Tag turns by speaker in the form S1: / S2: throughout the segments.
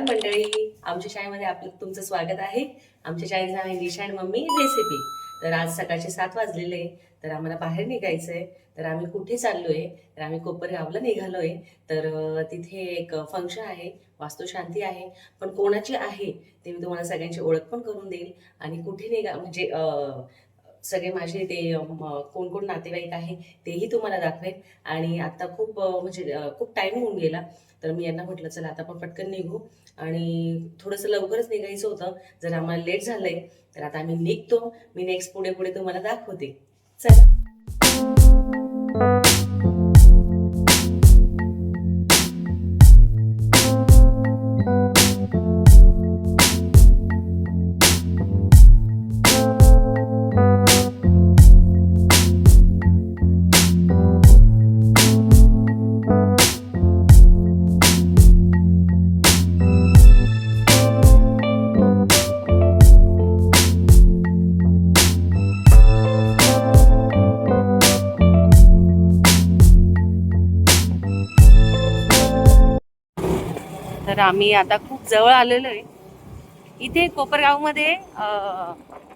S1: नमस्कार मंडळी. आमच्या शाळेमध्ये आपलं तुमचं स्वागत आहे. आमच्या शाळेचं आहे निशा आणि मम्मी रेसिपी तर आज सकाळचे सात वाजलेले आहे. तर आम्हाला बाहेर निघायचं आहे. तर आम्ही कुठे चाललोय? तर आम्ही कोपरगावला निघालोय. तर तिथे एक फंक्शन आहे. वास्तुशांती आहे. पण कोणाची आहे ते मी तुम्हाला सगळ्यांची ओळख पण करून देईल. आणि कुठे निघा म्हणजे सगळे माझे ते कोण कोण नातेवाईक आहे तेही तुम्हाला दाखवेन. आणि आता खूप म्हणजे खूप टाईम होऊन गेला. तर मी यांना म्हटलं चला आता आपण पटकन निघू. आणि थोडंसं लवकरच निघायचं होतं. जर आम्हाला लेट झालंय तर आता आम्ही निघतो. मी नेक्स्ट पुढे पुढे तुम्हाला दाखवते. चल. तर आम्ही आता खूप जवळ आलेलो आहे इथे कोपरगावमध्ये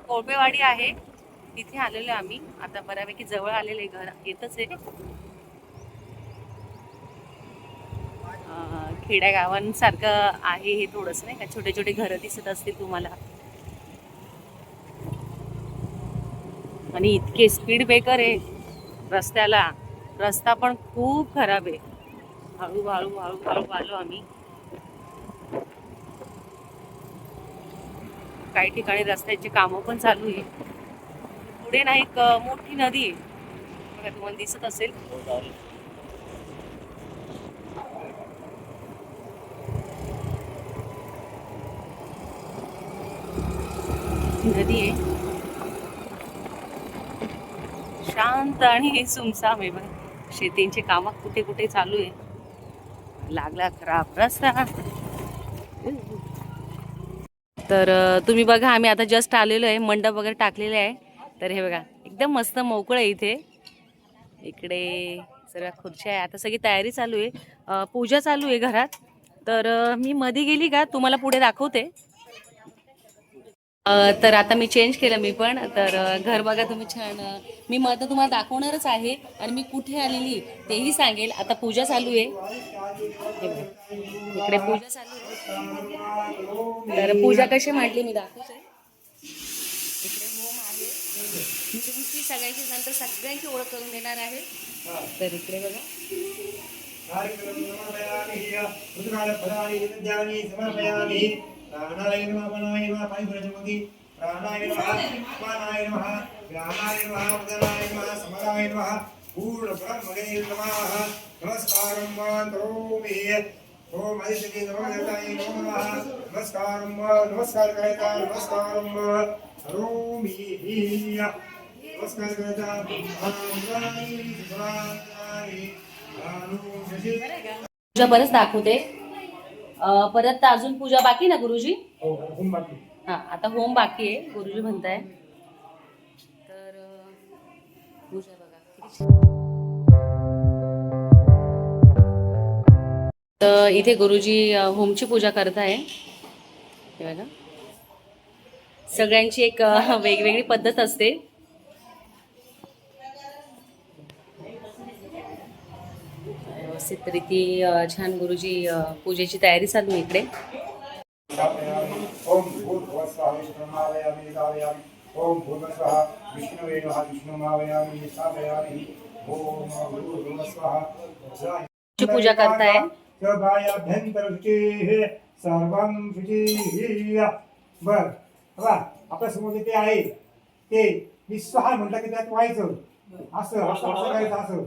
S1: कोळपेवाडी आहे. तिथे आलेलो आहे आम्ही. आता बऱ्यापैकी जवळ आलेलं आहे घर येतच आहे. खेड्यागावांसारखं आहे हे थोडंसं नाही का? छोटे छोटे घरं दिसत असतील तुम्हाला. आणि इतके स्पीड ब्रेकर आहे रस्त्याला. रस्ता पण खूप खराब आहे. हळू हळू हळू हळू आलो आम्ही. काही ठिकाणी रस्त्याची कामं पण चालू आहे. पुढे ना एक मोठी नदी आहे. बघा तुम्हाला दिसत असेल. नदी आहे. शांत आणि सुमसाम आहे बघा. शेतींची कामं कुठे कुठे चालू आहे. लागला खराब रस्ता. तर तुम्ही बघा आम्ही आता जस्ट आलेलो आहे मंडप वगैरे टाकलेले आहे. तर हे बघा एकदम मस्त मोकळं आहे इथे. इकडे सर्व खुर्च्या आहे. आता सगळी तयारी चालू आहे. पूजा चालू आहे घरात. तर मी मध्ये गेली का? तुम्हाला पुढे दाखवते. तर आता मी चेंज केलं मी पण. तर घर बघा तुम्ही छान. मी मध्ये तुम्हाला दाखवणारच आहे. आणि मी कुठे आलेली तेही सांगेल. आता पूजा चालू आहे. हे बघा. इकडे पूजा चालू आहे. तर पूजा कशी मांडली मी दाखवते. इकडे होम आहे. मी तुमची सगळ्यांची नंतर सगळ्यांची ओळख करून देणार आहे तर इकडे बघा ृतकालफलानि
S2: समर्पयामि प्राणाय नमः वनाय नमः पायिपुरजमति प्राणाय नमः उपानाय नमः व्यानाय नमः उदनाय नमः समराय नमः पूर्णब्रह्मणे नमः नमस्कारं वा करोमि ओम आदित्य नमः देवताय नमो। नमः नमस्कारं नमस्कार करायचा करायचा
S1: पूजा परत दाखवते. परत अजून पूजा बाकी ना गुरुजी?
S2: हो हुम बाकी.
S1: हा आता होम बाकी आहे गुरुजी म्हणताय. तर पूजा बघा. तर इथे गुरुजी होमची पूजा करत आहे हे बघा. सगळ्यांची एक वेगवेगळी पद्धत असते. व्यवस्थित रीती छान गुरुजी पूजेची तयारी चालू इकडे.
S2: ओम
S1: पूजा करताय.
S2: सभायाभ्यंतरशुचीः सर्वं शुचीः बर बघा आपल्यासमोर ते आहे ते मी स्वहा म्हटलं की त्यात व्हायचं. असं असं असं करायचं असं.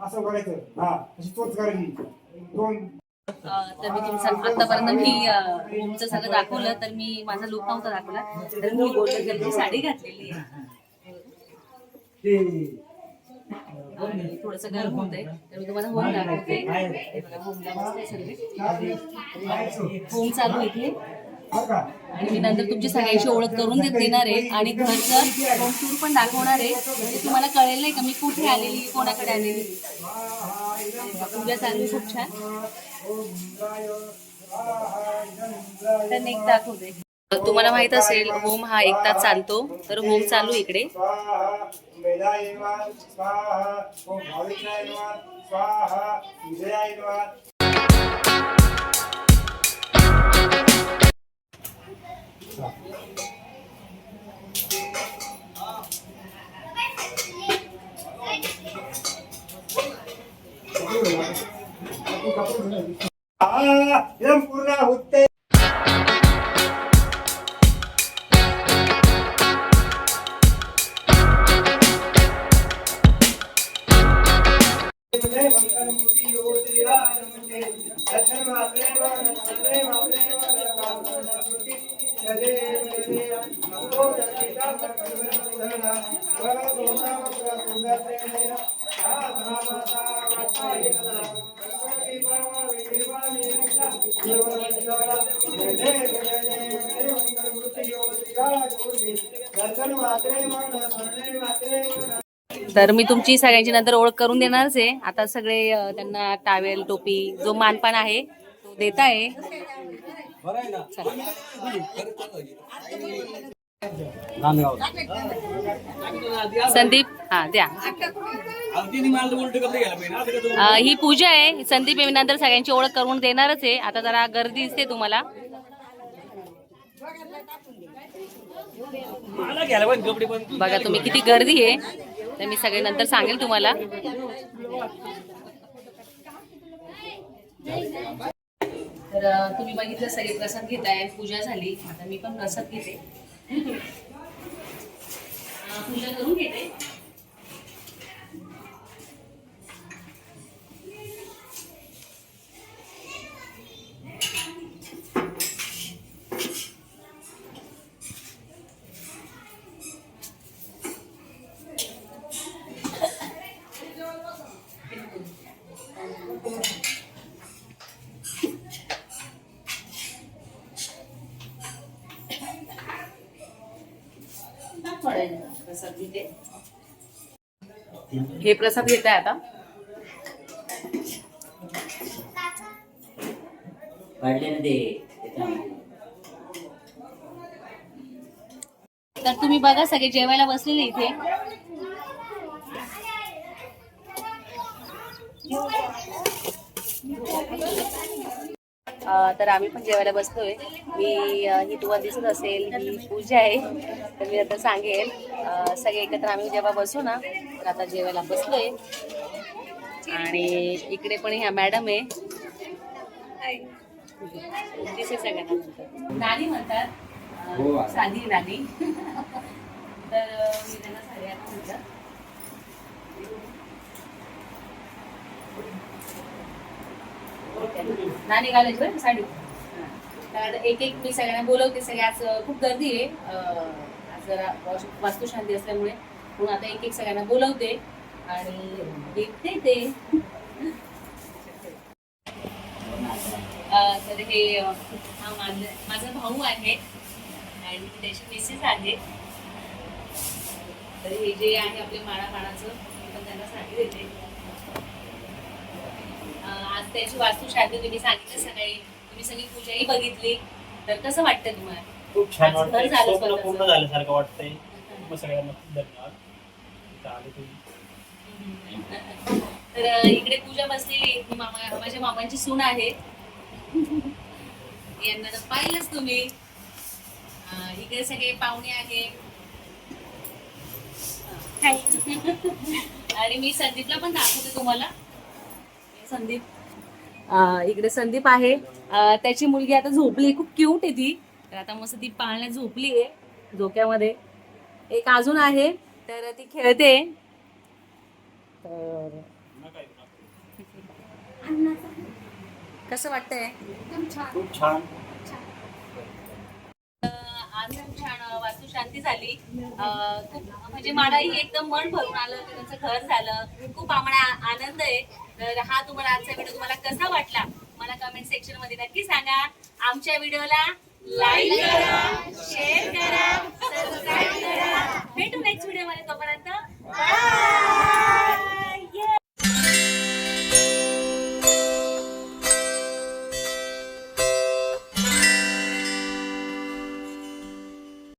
S2: असं करायचं हा अशी तोच करायची. दोन.
S1: तर मी तुमचं आतापर्यंत मी अ, होमचं सगळं दाखवलं तर मी माझा लुक नव्हता दाखवला तर मी गोल्डन कलरची साडी घातलेली आहे. थोडंसं गरम होतंय. तर मी तुम्हाला होम दाखवते. हे होम चालू आहे इथे
S2: का?
S1: आणि मी नंतर तुमची सगळ्यांची ओळख करून देत देणार आहे. आणि घरचं होम टूर पण दाखवणार आहे म्हणजे तुम्हाला कळेल नाही का मी कुठे आलेली कोणाकडे आलेली. पूजा चालू आहे खूप छान. तर नेक दाखवते. तुम्हाला माहीत असेल होम हा एक तास चालतो. तर होम चालू इकडे.
S2: पूर्ण होते.
S1: तर मी तुमची सगळ्यांची नंतर ओळख करून देणारच आहे. आता सगळे त्यांना टावेल टोपी जो मानपान आहे तो देत आहे संदीप हा द्या. ही पूजा आहे. संदीप नंतर सगळ्यांची ओळख करून देणारच आहे. आता जरा गर्दी दिसते तुम्हाला. बघा तुम्ही किती गर्दी आहे. तर मी सगळे नंतर सांगेल तुम्हाला. तर तुम्ही बघितलं सगळे प्रसाद घेताय. पूजा झाली. आता मी पण प्रसाद घेते. पूजा करून हे प्रसाद घेत आहे आता. तर तुम्ही बघा सगळे जेवायला बसलेले इथे. तर आम्ही पण जेवायला बसलोय. मी ही तुम्हाला दिसत असेल ही पूजा आहे. तर मी आता सांगेल. सगळे एकत्र आम्ही जेव्हा बसू ना तर आता जेवायला बसलोय. आणि इकडे पण ह्या मॅडम आहे. दिसे सगळ्यांना. नानी म्हणतात अं, साधी नानी. तर मी त्यांना साडी आता नाणे नानी घालायची बरं साडी. तर एक एक मी सगळ्यांना बोलवते सगळ्या आज खूप गर्दी आहे. आज जरा वास्तुशांती असल्यामुळे म्हणून आता एक एक सगळ्यांना बोलवते आणि देते ते. तर हे हा माझा माझा भाऊ आहे आणि त्याची मिसेस आहे. तर हे जे आहे आपले माळा माळाचं मी पण त्यांना साडी देते. आज त्याची वास्तुशांती तुम्ही सांगितलं सगळी तुम्ही सगळी पूजाही बघितली. तर कसं वाटतं तुम्हाला?
S3: खूप छान
S1: आज घर
S3: वाटतंय.
S1: झालं
S3: स्वप्न
S1: स्वतःचं.
S3: पूर्ण झाल्यासारखं वाटतंय. मग सगळ्यांना खूप धन्यवाद. इथं आले तुम्ही.
S1: तर अं, इकडे पूजा बसलेली आहे. ही मामा माझ्या मामांची सून आहे. यांना तर पाहिलंच तुम्ही. अं, इकडे सगळे पाहुणे आहे. आणि मी संदीपला पण दाखवते तुम्हाला. हे संदीप इकडे संदीप आहे. त्याची मुलगी आता झोपली खूप क्यूट आहे ती. तर आता मस्त ती पाळण्यात झोपली आहे झोक्यामध्ये एक अजून आहे तर ती खेळते. तर कसं वाटतंय?
S3: खूप छान.
S1: आज खूप छान अं, वास्तुशांती झाली. खूप म्हणजे मलाही एकदम मन भरून आलं त्यांचं घर झालं. खूप आम्हाला आनंद आहे. तर हा तुम्हाला आजचा व्हिडिओ तुम्हाला कसा वाटला? मला कमेंट सेक्शनमध्ये नक्की सांगा. आमच्या व्हिडिओला लाईक करा शेअर करा सबस्क्राईब करा. भेटू नेक्स्ट व्हिडिओमध्ये तोपर्यंत.